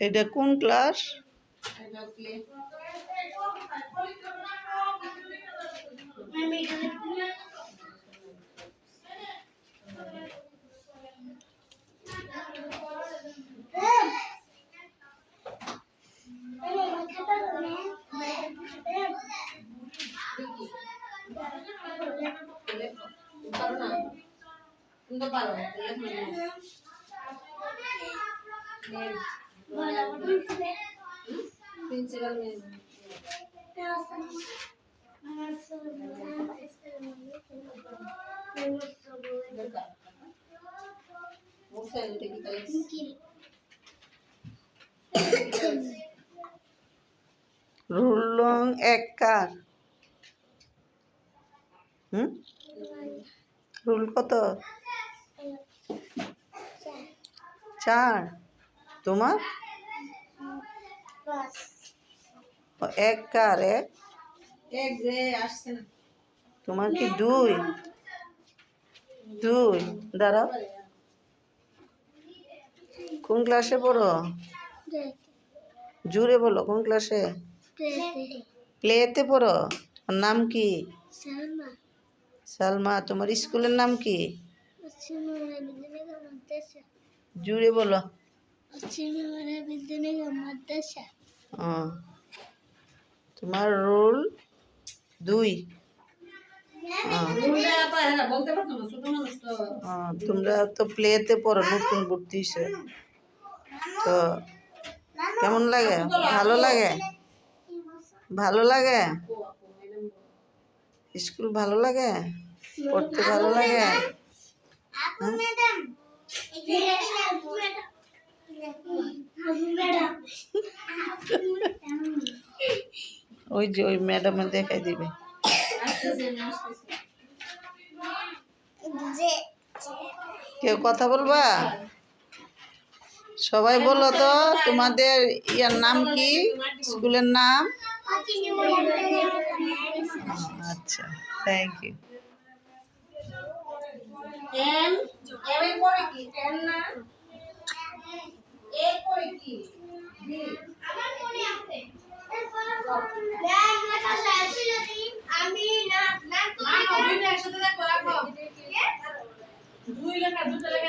এটা কোন ক্লাস? পারো রুল এক কার? হুম? রুল কত? চার। তোমার? এক কার এক? তোমার কি দুই? দুই। দাঁড়াও। কোন ক্লাসে পড়ো? জুড়ে বলো কোন ক্লাসে প্লেতে পড়ো। ওর নাম কি? সালমা। তোমার স্কুলের নাম কি? জুড়ে বলো। তোমার রোল দুই। তোমরা তো প্লেতে পড়ো, নতুন ভর্তি। তো কেমন লাগে? ভালো লাগে? ভালো লাগে? স্কুল ভালো লাগে? পড়তে ভালো লাগে? ওই যে ওই ম্যাডামে দেখাই দিবে। কেউ কথা বলবা? সবাই বলো তো, তোমাদের ইয়ার নাম কি? স্কুলের নাম? আচ্ছা থ্যাংক ইউ এম এম এর পরে কি? না? É por aqui.